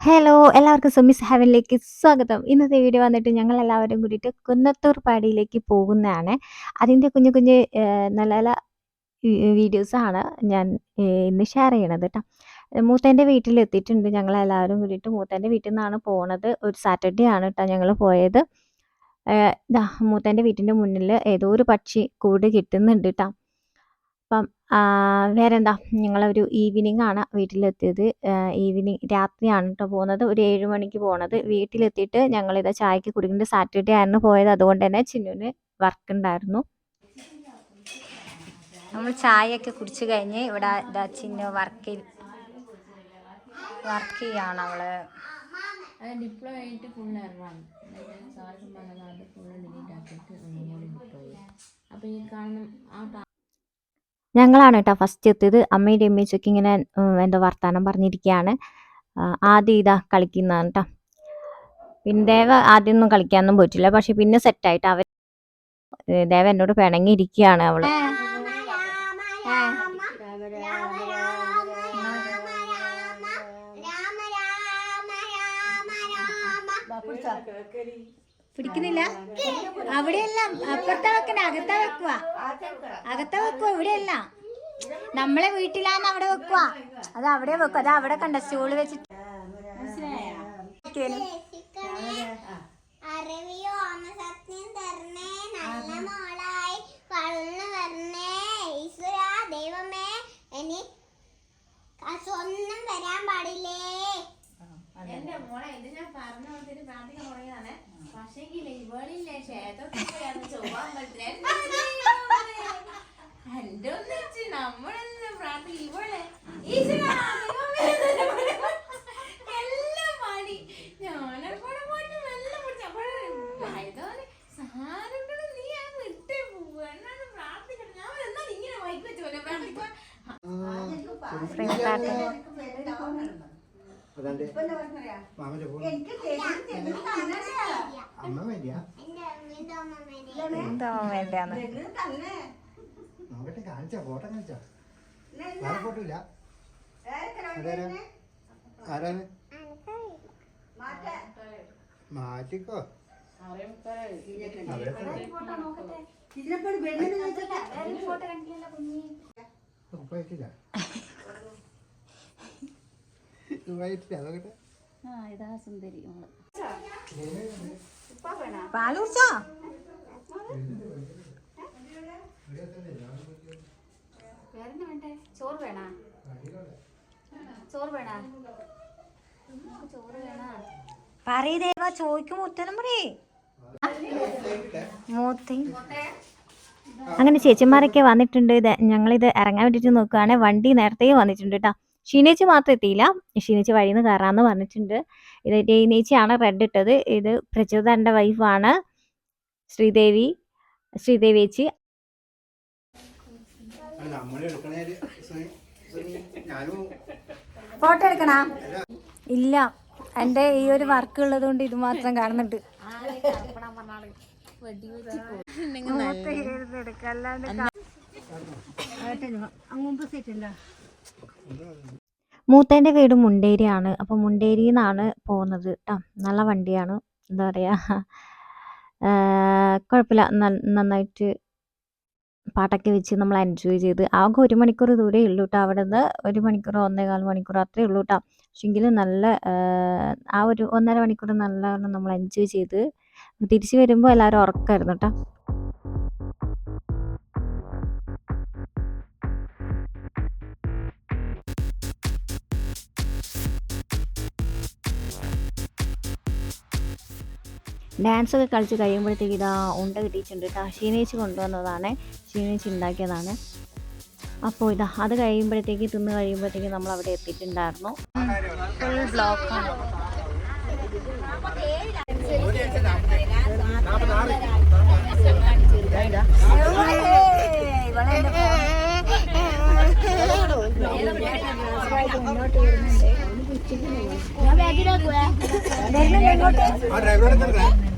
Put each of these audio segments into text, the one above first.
Hello എല്ലാവർക്കും സുമിസ് ഹാവനിലേക്ക് സ്വാഗതം. ഇന്നത്തെ വീഡിയോ വന്നിട്ട് ഞങ്ങൾ എല്ലാവരും കൂടിയിട്ട് കുന്നത്തൂർ പാടിയിലേക്ക് പോകുന്നതാണ്. അതിന്റെ കുഞ്ഞു കുഞ്ഞു നല്ല നല്ല വീഡിയോസാണ് ഞാൻ ഇന്ന് ഷെയർ ചെയ്യണത് കേട്ടോ മൂത്തേന്റെ വീട്ടിലെത്തിയിട്ടുണ്ട് ഞങ്ങൾ എല്ലാവരും കൂടിയിട്ട്. മൂത്തേന്റെ വീട്ടിൽ നിന്നാണ് പോണത്. ഒരു സാറ്റർഡേ ആണ് കേട്ടോ ഞങ്ങൾ പോയത്. മൂത്തേന്റെ വീട്ടിന്റെ മുന്നിൽ ഏതോ ഒരു പക്ഷി കൂട് കിട്ടുന്നുണ്ട് കേട്ടോ അപ്പം വേറെന്താ? ഞങ്ങളൊരു ഈവനിങ് ആണ് വീട്ടിലെത്തിയത് ഈവനിങ് രാത്രിയാണ് കേട്ടോ പോകുന്നത്. ഒരു ഏഴ് മണിക്ക് പോണത്. വീട്ടിലെത്തിയിട്ട് ഞങ്ങളിത് ചായക്ക് കുടിക്കുന്നത്. സാറ്റർഡേ ആയിരുന്നു പോയത്. അതുകൊണ്ട് തന്നെ ചിന്നുവിന് വർക്ക് ഉണ്ടായിരുന്നു നമ്മൾ ചായയൊക്കെ കുടിച്ചു കഴിഞ്ഞ് ഇവിടെ ഇതാ ചിന്നു വർക്ക് വർക്ക് ചെയ്യാണ് അവൾ. അത് ഡിപ്ലോ ആയിട്ട് ഫുൾ എററാണ് എന്നിട്ട് സാർക്ക് പറഞ്ഞത് അത് ഫുൾ ഡിലീറ്റ് ആക്കിയിട്ട് ഒന്നും കൂടി അപ്പോൾ ഈ കാണുന്ന ആ ഞങ്ങളാണ് കേട്ടോ ഫസ്റ്റ് എത്തിയത്. അമ്മയുടെ അമ്മച്ചൊക്കെ ഇങ്ങനെ എന്തോ വർത്താനം പറഞ്ഞിരിക്കുകയാണ് ആദ്യം ഇതാ കളിക്കുന്നതാണ് കേട്ടോ പിന്നെ ദേവ ആദ്യമൊന്നും കളിക്കാനൊന്നും പറ്റില്ല പക്ഷെ പിന്നെ സെറ്റായിട്ട് അവർ ദേവ എന്നോട് പിണങ്ങിയിരിക്കുകയാണ് അവൾ. പിടിക്കുന്നില്ല? അവിടെയല്ല അപ്പുറത്തെ വെക്കണ്ട അകത്ത വെക്കുക അകത്ത വെക്കുക ഇവിടെയല്ല. നമ്മളെ വീട്ടിലാന്ന് അവിടെ വെക്കുക അത് അവിടെ വെക്കുക അത് അവിടെ കണ്ട സ്റ്റൂൾ വെച്ചിട്ട്. അറിവിയോ സത്യം തരണേ നല്ല മോളായി വളർന്നു വരണേ ഈശ്വര ദൈവമേ ഇനി സ്വന്തം വരാൻ പാടില്ലേ? എന്റെ മോളെ ഇത് ഞാൻ പറഞ്ഞു കൊടുത്തിട്ട് പ്രാർത്ഥിക്കാൻ തുടങ്ങിയതാണ്. പക്ഷേങ്കിൽ ഇവളില്ലേ ക്ഷേത്രത്തിൽ പോയാന്ന് ചൊവ്വാമ്പലത്തിൽ എന്റെ ഒന്ന് വെച്ച് നമ്മളെന്ന് പ്രാർത്ഥി ഇവളെ എല്ലാം പാടി. ഞാനപ്പോൾ പോയിട്ട് വെള്ളം കുടിച്ചു അപ്പോഴേ സാരങ്ങളും നീ ആ വിട്ടേ പോവുക എന്നാണ് പ്രാർത്ഥിക്കട്ടെ ഞാൻ എന്നാൽ ഇങ്ങനെ വൈകി വെച്ചു പോലെ പ്രാർത്ഥിക്കാൻ അതെന്റെ മാമന്റെ ഫോൺ അമ്മ വേണ്ടിയാ എന്താ വേണ്ടാന്ന് നോക്കട്ടെ കാണിച്ചാ ഫോട്ടോ കാണിച്ചാ. വേറെ ഫോട്ടോ ഇല്ല. ആരാണ്? മാറ്റിക്കോ. അവരെ നോക്കട്ടെ പാൽ കുടിച്ചോ ചോറ് വേണ? ചോറ് വേണോ? ചോറ് വേണ? പറയ് ദേവ ചോദിക്കും ഉത്തരം പറയേ. മൂത്തി. അങ്ങനെ ചേച്ചിമാരൊക്കെ വന്നിട്ടുണ്ട്. ഇത് ഞങ്ങളിത് ഇറങ്ങാൻ വേണ്ടിയിട്ട് നോക്കുകയാണെങ്കിൽ വണ്ടി നേരത്തെ വന്നിട്ടുണ്ട് കേട്ടോ ഷീനേച്ചി മാത്രം എത്തിയില്ല. ഷീനേച്ചി വഴിയിൽ നിന്ന് കയറാമെന്ന് പറഞ്ഞിട്ടുണ്ട്. ഇത് രേനേച്ചിയാണ് റെഡ് ഇട്ടത്. ഇത് പ്രചോദന്റെ വൈഫാണ് ശ്രീദേവി ശ്രീദേവി ചേച്ചി. ഫോട്ടോ എടുക്കണ ഇല്ല. എന്റെ ഈ ഒരു വർക്ക് ഉള്ളത് കൊണ്ട് ഇത് മാത്രം കാണുന്നുണ്ട്. മൂത്തേന്റെ വീട് മുണ്ടേരിയാണ്. അപ്പോൾ മുണ്ടേരിയിൽ നിന്നാണ് പോകുന്നത് കേട്ടോ നല്ല വണ്ടിയാണ്. എന്താ പറയുക കുഴപ്പമില്ല നന്നായിട്ട് പാട്ടൊക്കെ വെച്ച് നമ്മൾ എൻജോയ് ചെയ്ത്. ആകെ ഒരു മണിക്കൂർ ദൂരേ ഉള്ളൂ കേട്ടോ അവിടെ നിന്ന് ഒരു മണിക്കൂർ ഒന്നേകാൽ മണിക്കൂർ അത്രേ ഉള്ളൂ കേട്ടോ പക്ഷെങ്കിൽ നല്ല ആ, ഒരു ഒന്നര മണിക്കൂർ നല്ലവണ്ണം നമ്മൾ എൻജോയ് ചെയ്ത് തിരിച്ച് വരുമ്പോൾ എല്ലാവരും ഉറക്കമായിരുന്നു കേട്ടോ ഡാൻസ് ഒക്കെ കളിച്ച് കഴിയുമ്പോഴത്തേക്ക് ഇതാ ഉണ്ട കിട്ടിയിട്ടുണ്ട്. കേട്ടോ ഷീനേച്ചി കൊണ്ടുവന്നതാണ്. ഷീനേച്ചി ഉണ്ടാക്കിയതാണ്. അപ്പോൾ ഇതാ അത് കഴിയുമ്പോഴത്തേക്ക് തിന്ന് കഴിയുമ്പോഴത്തേക്ക് നമ്മൾ അവിടെ എത്തിയിട്ടുണ്ടായിരുന്നു. ഫുൾ ബ്ലോക്കാണ്. ആ ഡ്രൈവറെ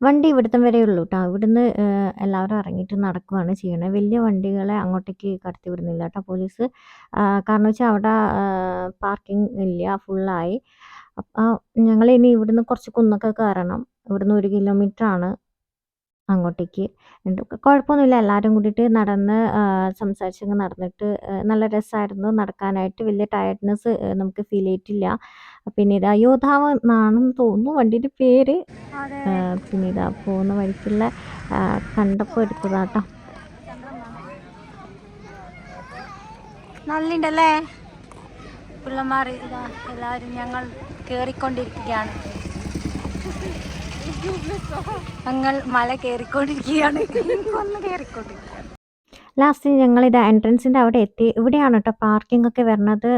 വണ്ടി ഇവിടുത്തെ വരെ ഉള്ളൂ കേട്ടോ ഇവിടുന്ന് എല്ലാവരും ഇറങ്ങിയിട്ട് നടക്കുകയാണ് ചെയ്യണത് വലിയ വണ്ടികളെ അങ്ങോട്ടേക്ക് കടത്തി വിടുന്നില്ല കേട്ടോ പോലീസ് കാരണം വെച്ചാൽ അവിടെ പാർക്കിംഗ് ഇല്ല ഫുള്ളായി. അപ്പോൾ ഞങ്ങൾ ഇനി ഇവിടുന്ന് കുറച്ച് കുന്നൊക്കെ കയറണം. ഇവിടുന്ന് ഒരു കിലോമീറ്റർ ആണ് അങ്ങോട്ടേക്ക് കുഴപ്പമൊന്നുമില്ല. എല്ലാവരും കൂടിയിട്ട് നടന്ന് സംസാരിച്ചങ്ങ് നടന്നിട്ട് നല്ല രസമായിരുന്നു നടക്കാനായിട്ട്. വലിയ ടയർഡ്നെസ് നമുക്ക് ഫീൽ ചെയ്തിട്ടില്ല. പിന്നെ അയോധാവ് എന്നാണെന്ന് തോന്നുന്നു. വണ്ടിയുടെ പേര് പിന്നീട് പിന്നെ ഇതാ പോകുന്ന വഴിക്കുള്ള കണ്ടപ്പോൾ എടുത്തതാട്ടോ. നല്ലുണ്ടല്ലേ? പിള്ളമാർ ഇതാ എല്ലാവരും ഞങ്ങൾ കയറിക്കൊണ്ടിരിക്കുകയാണ് ഞങ്ങൾ മല കയറിക്കൊണ്ടിരിക്കുകയാണ് ഒന്ന് കയറിക്കൊണ്ടിരിക്കുകയാണ് ലാസ്റ്റ് ഞങ്ങളിത് എൻട്രൻസിന്റെ അവിടെ എത്തി. ഇവിടെയാണ് കേട്ടോ പാർക്കിംഗ് ഒക്കെ വരുന്നത്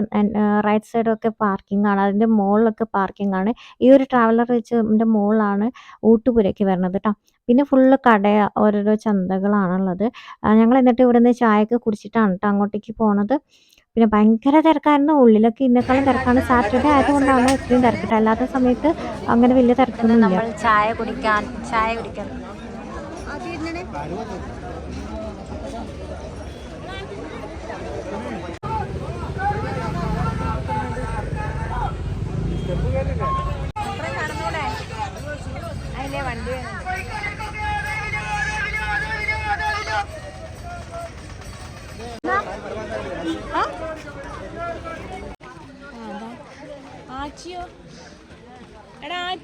റൈറ്റ് സൈഡൊക്കെ പാർക്കിംഗ് ആണ് അതിന്റെ മുകളിലൊക്കെ പാർക്കിംഗ് ആണ് ഈ ഒരു ട്രാവലർ വെച്ച് എന്റെ മുകളിലാണ് ഊട്ടുപുരയ്ക്ക് വരുന്നത് കേട്ടോ പിന്നെ ഫുള്ള് കട ഓരോരോ ചന്തകളാണുള്ളത്. ഞങ്ങൾ എന്നിട്ട് ഇവിടുന്ന് ചായയൊക്കെ കുടിച്ചിട്ടാണ് കേട്ടോ അങ്ങോട്ടേക്ക് പോണത്. പിന്നെ ഭയങ്കര തിരക്കായിരുന്നു. ഉള്ളിലൊക്കെ ഇന്നേക്കാളും തിരക്കാണ്. സാറ്റർഡേ ആയതുകൊണ്ടാണ് ഇത്രയും തിരക്കിട്ട് അല്ലാത്ത സമയത്ത് അങ്ങനെ വലിയ തിരക്കൊന്നും നമ്മൾ ചായ കുടിക്കാൻ ചായ കുടിക്കാൻ.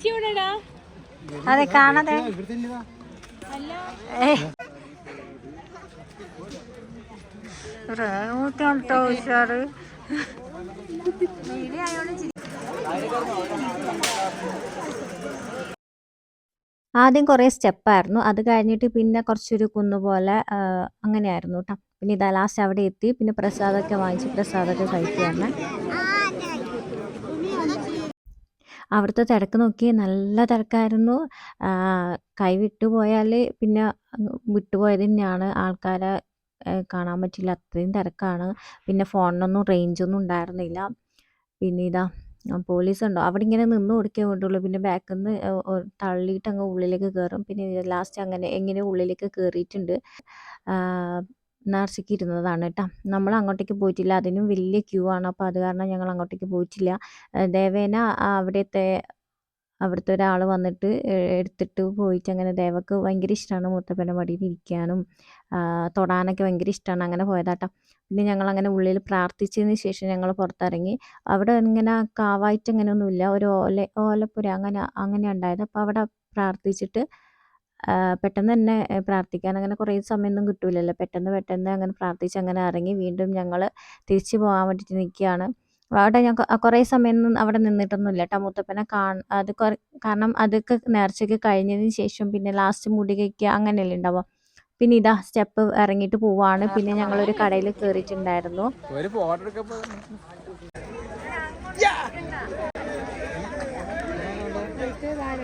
എവിടെടാ അതെ കാണാതെ. ട്ടോ ഉഷാറ്? ആദ്യം കുറേ സ്റ്റെപ്പായിരുന്നു. അത് കഴിഞ്ഞിട്ട് പിന്നെ കുറച്ചൊരു കുന്നുപോലെ ആ, അങ്ങനെയായിരുന്നു കേട്ടോ പിന്നെ ഇതാ ലാസ്റ്റ് അവിടെ എത്തി. പിന്നെ പ്രസാദമൊക്കെ വാങ്ങിച്ച് പ്രസാദമൊക്കെ കഴിക്കുകയാണ്. അവിടുത്തെ തിരക്ക് നോക്കി നല്ല തിരക്കായിരുന്നു. കൈവിട്ടു വിട്ടുപോയാൽ പിന്നെ വിട്ടുപോയത് തന്നെയാണ്. ആൾക്കാരെ കാണാൻ പറ്റില്ല. അത്രയും തിരക്കാണ്. പിന്നെ ഫോണിനൊന്നും റേഞ്ചൊന്നും ഉണ്ടായിരുന്നില്ല. പിന്നെ ഇതാ പോലീസ് ഉണ്ടോ അവിടെ ഇങ്ങനെ നിന്ന് കൊടുക്കേ വേണ്ടുള്ളൂ. പിന്നെ ബാക്കിൽ നിന്ന് തള്ളിയിട്ട് അങ്ങ് ഉള്ളിലേക്ക് കയറും പിന്നെ ലാസ്റ്റ് അങ്ങനെ എങ്ങനെ ഉള്ളിലേക്ക് കയറിയിട്ടുണ്ട് നേർച്ചയ്ക്ക് ഇരുന്നതാണ് കേട്ടോ നമ്മൾ അങ്ങോട്ടേക്ക് പോയിട്ടില്ല. അതിനും വലിയ ക്യൂ ആണ്. അപ്പോൾ അത് കാരണം ഞങ്ങൾ അങ്ങോട്ടേക്ക് പോയിട്ടില്ല ദേവേന അവിടുത്തെ അവിടുത്തെ ഒരാൾ വന്നിട്ട് എടുത്തിട്ട് പോയിട്ട് അങ്ങനെ ദേവക്ക് ഭയങ്കര ഇഷ്ടമാണ് മുത്തപ്പന്റെ മടിയിൽ ഇരിക്കാനും തൊടാനൊക്കെ ഭയങ്കര ഇഷ്ടമാണ് അങ്ങനെ പോയതാട്ടോ. പിന്നെ ഞങ്ങൾ അങ്ങനെ ഉള്ളിൽ പ്രാർത്ഥിച്ചതിന് ശേഷം ഞങ്ങൾ പുറത്തിറങ്ങി. അവിടെ ഇങ്ങനെ കാവായിട്ട് അങ്ങനെയൊന്നുമില്ല. ഒരു ഓല ഓലപ്പുര അങ്ങനെ അങ്ങനെ ഉണ്ടായത്. അപ്പോൾ അവിടെ പ്രാർത്ഥിച്ചിട്ട് പെട്ടെന്ന് തന്നെ പ്രാർത്ഥിക്കാൻ അങ്ങനെ കുറേ സമയമൊന്നും കിട്ടൂലല്ലോ. പെട്ടെന്ന് പെട്ടെന്ന് അങ്ങനെ പ്രാർത്ഥിച്ച് അങ്ങനെ ഇറങ്ങി വീണ്ടും ഞങ്ങൾ തിരിച്ചു പോകാൻ വേണ്ടിയിട്ട് നിൽക്കുകയാണ്. അവിടെ ഞാൻ കുറേ സമയമൊന്നും അവിടെ നിന്നിട്ടൊന്നുമില്ല കേട്ടോ. മുത്തപ്പനെ കാണാൻ അത് കാരണം അതൊക്കെ നേർച്ചയ്ക്ക് കഴിഞ്ഞതിന് ശേഷം പിന്നെ ലാസ്റ്റ് മുടി കഴിക്കുക അങ്ങനെയല്ലേ ഉണ്ടാവുക. പിന്നെ ഇതാ സ്റ്റെപ്പ് ഇറങ്ങിയിട്ട് പോവാണ്. പിന്നെ ഞങ്ങളൊരു കടയിൽ കയറിയിട്ടുണ്ടായിരുന്നു ഒരു ഫോട്ടോ എടുക്കപ്പോ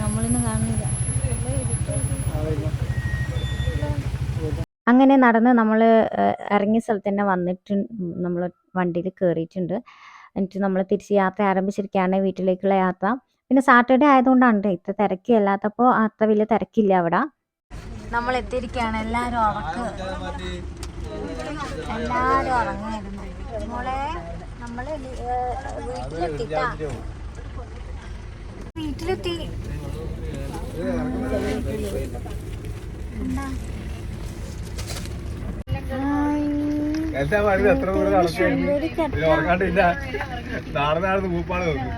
നമ്മളിന്ന് കാണുന്നില്ല അങ്ങനെ നടന്ന് നമ്മൾ ഇറങ്ങിയ സ്ഥലത്ത് തന്നെ വന്നിട്ട് നമ്മൾ വണ്ടിയിൽ കയറിയിട്ടുണ്ട് എന്നിട്ട് നമ്മൾ തിരിച്ച് യാത്ര ആരംഭിച്ചിരിക്കുകയാണ് വീട്ടിലേക്കുള്ള യാത്ര. പിന്നെ സാറ്റർഡേ ആയതുകൊണ്ടാണ് ഇത്ര തിരക്ക് അല്ലാത്തപ്പോൾ അത്ര വലിയ തിരക്കില്ല അവിടെ. നമ്മൾ എത്തിയിരിക്കുകയാണ്. എല്ലാവരും ഉറക്ക്. എല്ലാവരും ഉറങ്ങായിരുന്നു മോളെ നമ്മൾ വീട്ടിലെത്തിട്ടാ. വീട്ടിലെത്തി. എന്താ? പറയുന്നത് എത്ര നടക്കുകയായിരുന്നു ഇത് ഉറങ്ങാണ്ടില്ല. നാളെ നാളെ മൂപ്പാണ് നോക്കും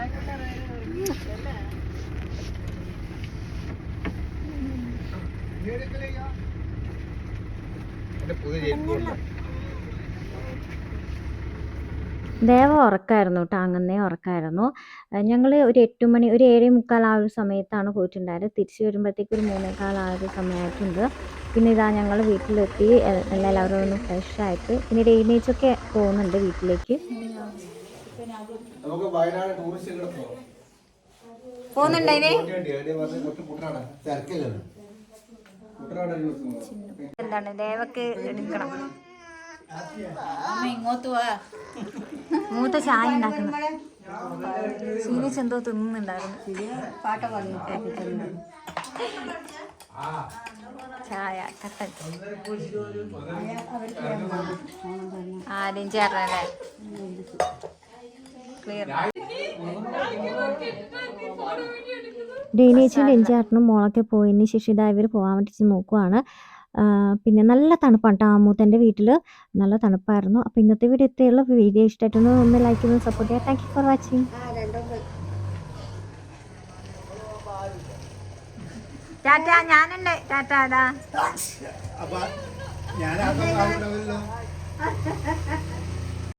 എന്റെ പുതിയ ജയിപ്പുണ്ട് ദേവ ഉറക്കായിരുന്നു കേട്ടോ അങ്ങനെ ഉറക്കായിരുന്നു. ഞങ്ങൾ ഒരു എട്ട് മണി ഒരു ഏഴേ മുക്കാൽ ആ ഒരു സമയത്താണ് പോയിട്ടുണ്ടായത്. തിരിച്ചു വരുമ്പോഴത്തേക്ക് ഒരു മൂന്നേകാൽ ആ ഒരു സമയമായിട്ടുണ്ട് പിന്നെ ഇതാ ഞങ്ങൾ വീട്ടിലെത്തി. എല്ലാവരും ഒന്ന് ഫ്രഷ് ആയിട്ട്. പിന്നെ ഡെയിനേജൊക്കെ പോകുന്നുണ്ട് വീട്ടിലേക്ക്. നമുക്ക് വയനാട് ടൂറിസ്റ്റ് എന്താണ്? ദേവക്ക് എടുക്കണം. ഇങ്ങോട്ട് വാ. മൂത്ത ചായ ഉണ്ടാക്കുന്നു. സീനിച്ച് എന്തോ തിന്നുന്നുണ്ടായിരുന്നു. ചായ കട്ടൻ. ആദ്യം ചേർന്നല്ലേ ക്ലിയർ ഡെയിനേച്ചും രഞ്ജാട്ടനും മോളൊക്കെ പോയതിന് ശേഷം ഇതാ ഇവർ പോകാൻ വേണ്ടി നോക്കുവാണ്. പിന്നെ നല്ല തണുപ്പാണ്. കേട്ടോ അമ്മൂത്തന്റെ വീട്ടിൽ നല്ല തണുപ്പായിരുന്നു. അപ്പോൾ ഇന്നത്തെ വീഡിയോ എത്തിയുള്ള വീഡിയോ ഇഷ്ടമായിട്ടൊന്ന് ഒന്ന് ലൈക്ക് ചെയ്ത് സപ്പോർട്ട് ചെയ്യാം thank you for watching tata ഞാനുണ്ട്. ടാറ്റ അതാ അപ്പൊ ഞാൻ